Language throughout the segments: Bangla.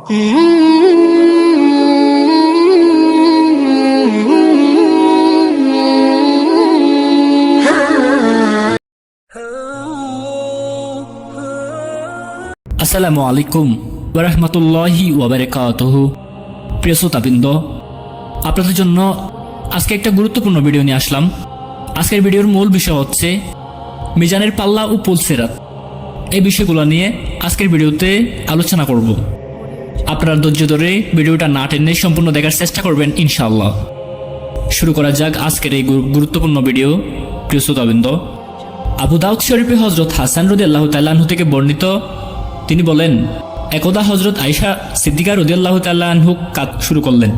আসসালামু আলাইকুম ওরহমতুল্লাহি ওবরাকাতহ প্রিয় শ্রোতাবৃন্দ, আপনাদের জন্য আজকে একটা গুরুত্বপূর্ণ ভিডিও নিয়ে আসলাম। আজকের ভিডিওর মূল বিষয় হচ্ছে মিজানের পাল্লা ও পুলসেরাত। এই বিষয়গুলো নিয়ে আজকের ভিডিওতে আলোচনা করব। আপনারা ধৈর্য ধরে ভিডিওটা না টেনে সম্পূর্ণ দেখার চেষ্টা করবেন, ইনশাআল্লাহ। শুরু করা যাক আজকের এই গুরুত্বপূর্ণ ভিডিও। প্রিয় শ্রোতাবৃন্দ আবু দাউদ শরীফে হজরত হাসান রদি আল্লাহ তাল্লাহ্ন থেকে বর্ণিত, তিনি বলেন, একদা হজরত আয়সা সিদ্দিকা রদি আল্লাহ তাল্লাহ্ন কাজ শুরু করলেন।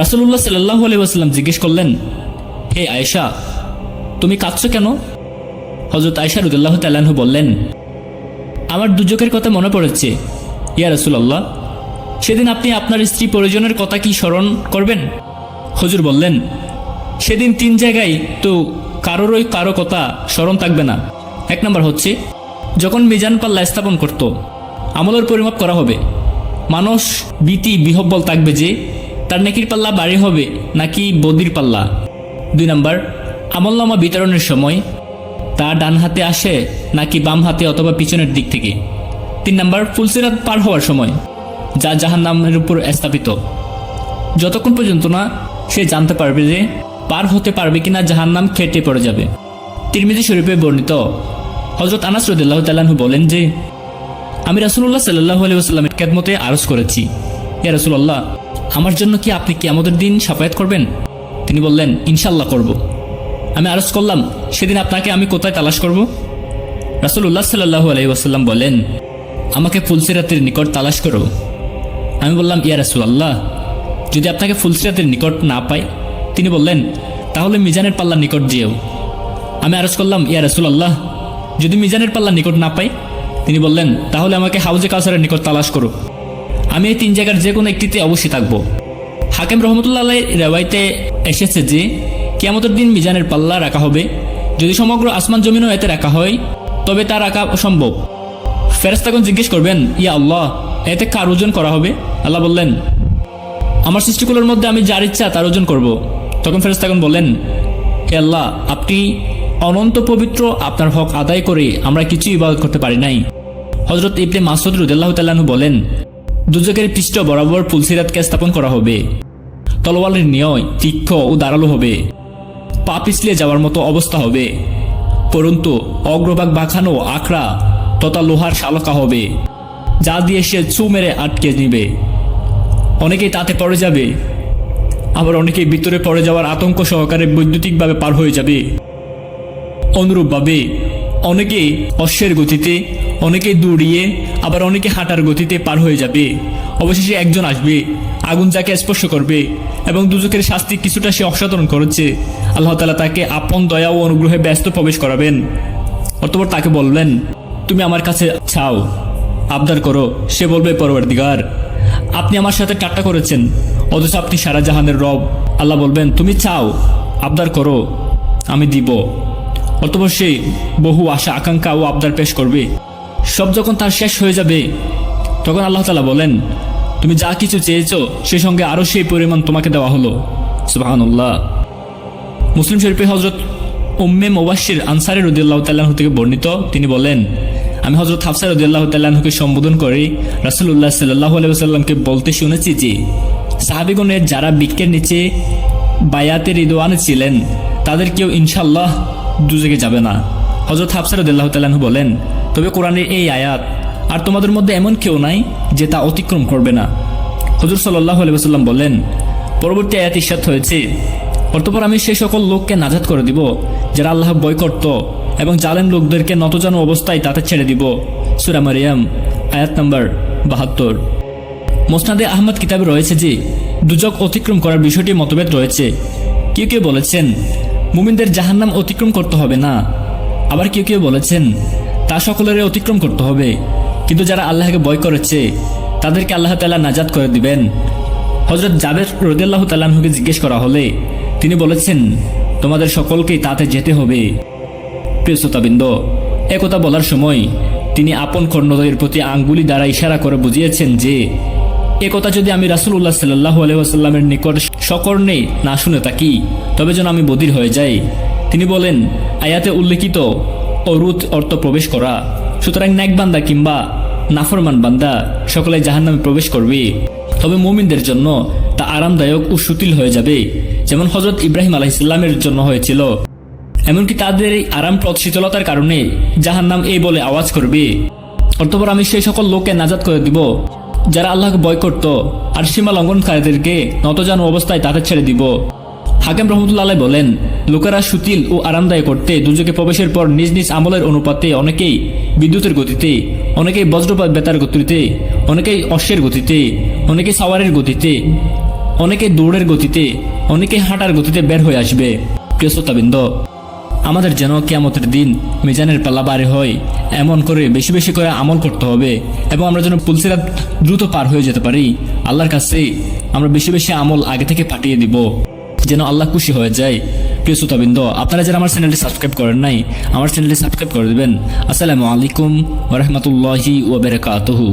রাসুল্লাহ সাল্লাহ আলি ওয়াসাল্লাম জিজ্ঞেস করলেন, হে আয়েশা, তুমি কাঁদছো কেন? হজরত আয়সা রুদুল্লাহ তাল্লাহ্ন বললেন, আমার দুর্যোগের কথা মনে পড়েছে। ইয়া রাসুলাল্লাহ সেদিন আপনি আপনার স্ত্রী পরিজনের কথা কি স্মরণ করবেন? হজুর বললেন, সেদিন তিন জায়গায় তো কারোরই কারও কথা স্মরণ থাকবে না। এক নম্বর হচ্ছে, যখন মিজান পাল্লা স্থাপন করত, আমলের পরিমাপ করা হবে। মানুষ ভীতি, বিহব্বল থাকবে যে তার নেকির পাল্লা বাড়ি হবে নাকি বদির পাল্লা। দুই নম্বর, আমলনামা বিতরণের সময় তা ডান হাতে আসে নাকি বাম হাতে অথবা পিছনের দিক থেকে। তিন নম্বর, ফুলসিরাত পার হওয়ার সময়। যা জাহান নামের উপর স্থাপিত। যতক্ষণ পর্যন্ত না সে জানতে পারবে যে পার হতে পারবে কিনা জাহান নাম খেটে পড়ে যাবে। তিরমিজি শরীফে বর্ণিত হজরত আনাস রদুল্লাহ তাল্লাহু বলেন যে, আমি রাসুল্লাহ সাল্লাহ আলী আসাল্লামের কেদমতে আরজ করেছি। ইয়া রাসুল্লাহ আমার জন্য কি আপনি কি আমাদের দিন সাফায়াত করবেন? তিনি বললেন ইনশাল্লাহ করব। আমি আরজ করলাম, সেদিন আপনাকে আমি কোথায় তালাশ করব? রাসুল্লাহ সাল্লাহ আলাই ওয়াসাল্লাম বলেন, আমাকে ফুলসিরাতের নিকট তালাশ করো। আমি বললাম, ইয়া রাসুল্লাহ যদি আপনাকে ফুলসিরাতের নিকট না পাই? তিনি বললেন, তাহলে মিজানের পাল্লার নিকট যেও। আমি আরজ করলাম, ইয়া রাসুল্লাহ যদি মিজানের পাল্লার নিকট না পাই? তিনি বললেন, তাহলে আমাকে হাউজে কাউসারের নিকট তালাশ করো। আমি এই তিন জায়গার যে কোনো একটিতে অবশ্যই থাকব। হাকিম রহমতুল্লাহ রেওয়াইতে এসেছে যে, কিয়ামতের দিন মিজানের পাল্লা রাখা হবে। যদি সমগ্র আসমান জমিনও এতে রাখা হয়, তবে তা রাখা অসম্ভব। ফেরেস্তাগণ জিজ্ঞেস করবেন, ইয়া আল্লাহ এতে কার ওজন করা হবে? আল্লাহ বললেন, আমার সৃষ্টিগুলোর মধ্যে আমি যার ইচ্ছা তার ওজন করব। তখন ফেরেস্তাগণ বললেন, হে আল্লাহ, আপনি অনন্ত পবিত্র আপনার হক আদায় করে আমরা কিছু ইবাদত করতে পারি নাই। হজরত ইবনে মাসুদ রুদাল্লাহ তাল্লাহু বলেন দুজকের পৃষ্ঠ বরাবর পুলসিরাতকে স্থাপন করা হবে। তলোয়ালের নিয়য় তীক্ষ্ণ ও দাঁড়াল হবে। পা পিছলে যাওয়ার মতো অবস্থা হবে। পরন্তু অগ্রভাগ বাঁকানো আখড়া তথা লোহার শালকা হবে। যা দিয়ে সে চু মেরে আটকে নিবে। অনেকেই তাতে পড়ে যাবে। আবার অনেকেই ভিতরে পড়ে যাওয়ার আতঙ্ক সহকারে বৈদ্যুতিকভাবে পার হয়ে যাবে। অনুরূপভাবে অনেকে অশ্বের গতিতে অনেকে দৌড়িয়ে, আবার অনেকে হাঁটার গতিতে পার হয়ে যাবে। অবশেষে একজন আসবে, আগুন যাকে স্পর্শ করবে, এবং দুজকের শাস্তি কিছুটা সে অসাধারণ করেছে। আল্লাহ তালা তাকে আপন দয়া ও অনুগ্রহে ব্যস্ত প্রবেশ করাবেন। অতপর তাকে বললেন, তুমি আমার কাছে চাও। আবদার করো, সে বলবে পরবর্তীগার আপনি আমার সাথে ঠাট্টা করেছেন, অথচ আপনি সারা জাহানের রব। আল্লাহ বলবেন, তুমি চাও, আবদার করো, আমি দিব। অতপর সে বহু আশা, আকাঙ্ক্ষা ও আবদার পেশ করবে। সব যখন তার শেষ হয়ে যাবে, তখন আল্লাহ তালা বলেন, তুমি যা কিছু চেয়েছো, সে সঙ্গে আরও সেই পরিমাণ তোমাকে দেওয়া হলো। সুবাহানুল্লাহ। মুসলিম শরীফে হজরত উম্মে মোবাশির আনসারের রদিয়াল্লাহ তাল্লাহ থেকে বর্ণিত, তিনি বলেন আমি হজরত হাফসা রদিয়াল্লাহ তাল্লাহকে সম্বোধন করে রাসুল্লাহ সাল্লাহ আলাইসাল্লামকে বলতে শুনেছি যে, সাহাবিগণের যারা বৃক্ষের নিচে বায়াতে রিদোয়ানে ছিলেন, তাদের কেউ ইনশাল্লাহ দুজেগে যাবে না। হজরত হাফসা রদিয়াল্লাহ তাল্লাহ বলেন, তবে কোরআনের এই আয়াত আর তোমাদের মধ্যে এমন কেউ নাই যে তা অতিক্রম করবে না। হজর সাল্লাহ আলাইসাল্লাম বলেন, পরবর্তী আয়াত ইস্যাত হয়েছে। অতপর আমি সেই সকল লোককে নাজাত করে দিব, যারা আল্লাহ বয় করত এবং জালেম লোকদেরকে নতজানু অবস্থায় তাতে ছেড়ে দিব। সুরা মারিয়াম, আয়াত নম্বর বাহাত্তর। মোসনাদে আহমদ কিতাবে রয়েছে যে, দুজক অতিক্রম করার বিষয়টি মতভেদ রয়েছে। কেউ কেউ বলেছেন, মুমিনদের জাহান্নাম অতিক্রম করতে হবে না। আবার কেউ কেউ বলেছেন, তা সকলের অতিক্রম করতে হবে। কিন্তু যারা আল্লাহকে বয় করেছে, তাদেরকে আল্লাহ তাল্লাহ নাজাদ করে দিবেন। হজরত জাবের রদিয়াল্লাহ তাল্লাহকে জিজ্ঞেস করা হলে তিনি বলেছেন, তোমাদের সকলকেই তাতে যেতে হবে। প্রিয় শ্রোতাবৃন্দ একথা বলার সময় তিনি আপন কর্ণদয়ের প্রতি আঙ্গুলি দ্বারা ইশারা করে বুঝিয়েছেন যে এ কথা যদি আমি রাসুল্লাহ সাল্লাহ আলহামের নিকট সকর্ণে না শুনে থাকি, তবে যেন আমি বদির হয়ে যাই। তিনি বলেন, আয়াতে উল্লেখিত অরুত অর্থ প্রবেশ করা। সুতরাং ন্যাক বান্দা কিংবা নাফরমান বান্দা সকলে জাহান্নামে প্রবেশ করবে। তবে মুমিনদের জন্য তা আরামদায়ক ও সুতিল হয়ে যাবে। যেমন হজরত ইব্রাহিম আলাইসাল্লামের জন্য হয়েছিল। এমনকি তাদের এই আরাম পথ শীতলতার কারণে যাহার নাম এই বলে আওয়াজ করবে। অর্থপর আমি সেই সকল লোককে নাজাদ করে দিব, যারা আল্লাহকে বয় করত, আর সীমা লঙ্ঘনকারীদেরকে নতজান অবস্থায় তাদের ছেড়ে দিব। হাকেম রহমতুল্লাহ বলেন, লোকেরা সুতিল ও আরামদায়ক করতে দুর্যোগে প্রবেশের পর নিজ নিজ আমলের অনুপাতে অনেকেই বিদ্যুতের গতিতে, অনেকেই বজ্রপাত বেতার গতিতে, অনেকেই অশ্বের গতিতে অনেকেই সাওয়ারের গতিতে, অনেকে দৌড়ের গতিতে, অনেকে হাঁটার গতিতে বের হয়ে আসবে। প্রিয় আমাদের যেন কেয়ামতের দিন মিজানের পাল্লা বাড়ি হয়। এমন করে বেশি বেশি করে আমল করতে হবে এবং আমরা যেন পুলসিরাত দ্রুত পার হয়ে যেতে পারি। আল্লাহর কাছে আমরা বেশি বেশি আমল আগে থেকে পাঠিয়ে দিব, যেন আল্লাহ খুশি হয়ে যায়। প্রিয় শ্রোতাবৃন্দ, আপনারা যারা আমার চ্যানেলটি সাবস্ক্রাইব করেন নাই, আমার চ্যানেলটি সাবস্ক্রাইব করে দেবেন। আসসালামু আলাইকুম ওরহমতুল্লাহি ওবরাকাতহু